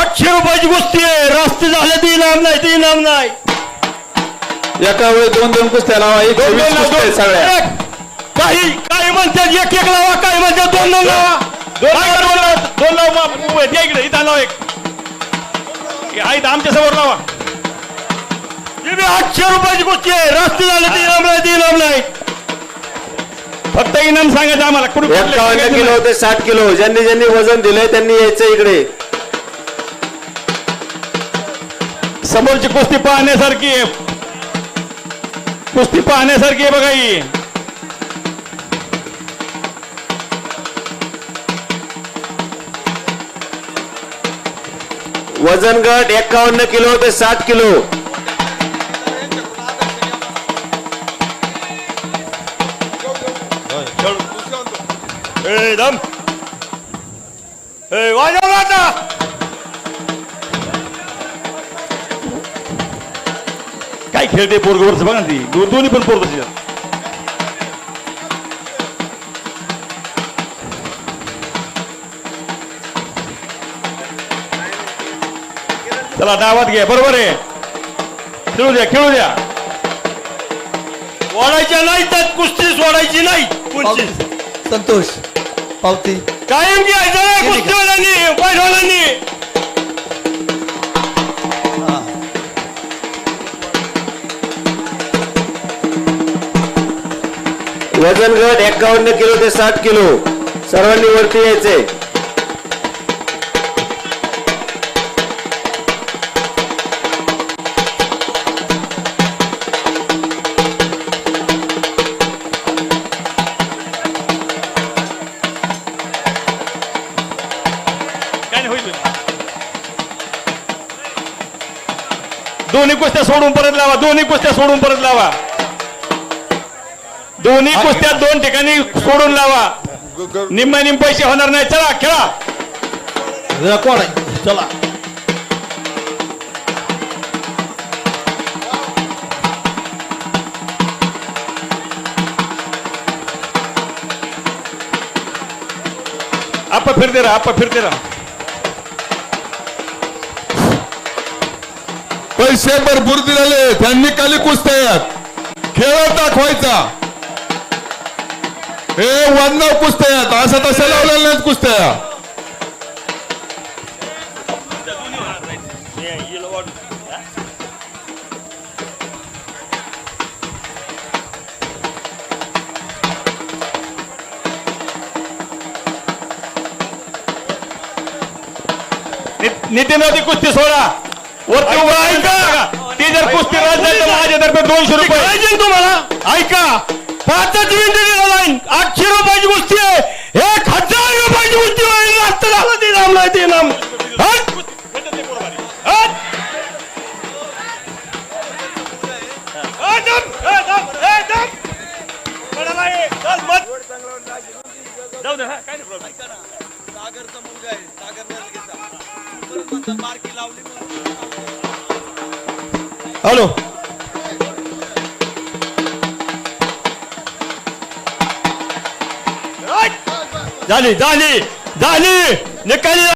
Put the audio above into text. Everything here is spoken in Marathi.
आठशे रुपयाची गोष्टी आहे. रस्ते झाले ते इनाम नाही ते इनाम नाही. एका वेळी दोन दोन कुस्त्या लावा. एक दोन दोन सगळ्या. एक. काही काही म्हणतात एक एक लावा काही म्हणतात दोन दोन लावा. दोन लाव, दोन लाव, दोन लाव मग उभे, द्या इकडे इथं लाव एक. हे आमच्यासमोर लावा. ही बी आठशे रुपयाची गोष्टी आहे. रस्ते झाले ते इनाम नाही ते इनाम नाही. फक्त इनाम सांगायचं आम्हाला. कुठे कुठले एकावन्न सांगायचं किलो. ते साठ किलो. ज्यांनी ज्यांनी वजन दिलंय त्यांनी यायचं इकडे. समोरची कुस्ती पाहण्यासारखी आहे. कुस्ती पाहण्यासारखी आहे बघा ही. वजन गट एकावन्न किलो ते साठ किलो. ए दम. ए वाजव ना आता. काय खेळते पोरगवरच बघा ना ती. दोन्ही पण पोर तशी चला दावात घ्या. बरोबर आहे. खेळू द्या खेळू द्या. सोडायच्या नाही त्यात कुस्ती सोडायची नाही. कुस्ती संतोष. पावती. कायम घ्यायचं नाही कुस्तीवाल्यांनी. वजन गट एकावन्न किलो ते साठ किलो. सर्वांनी वरती यायचे. दोन्ही कुस्त्या सोडून परत लावा दोन्ही कुस्त्या सोडून परत लावा. दोन्ही कुस्त्या दोन ठिकाणी सोडून लावा. निम्मा निम पैसे होणार नाही. चला खेळा. रेकॉर्ड आहे. चला. आप्पा फिरते राहा आप्पा फिरते राहा. पैसे भरपूर दिलेले त्यांनी खाली कुस्त्या आहेत. खेळ दाखवायचा. हे वननाव कुस्त्या असं तसं लावलेल्या नाहीत कुस्त्या. नितीन राऊती कुस्ती सोडा. वरती उभा ऐका. ती जर कुस्ती तर माझ्यातर्फे दोनशे रुपये. तुम्हाला ऐका. पाचच मिनिटं लाईन आठशे रुपयाची गोष्टी आहे. एक हजार रुपयाची गोष्टी आहे रस्ता झालं. ते नाम नाही ते नाम. हे? जाऊ दे, हा, काय. सागरचा मुलगा आहे. सागर नरगेचा परत आता मार्की लावली हॅलो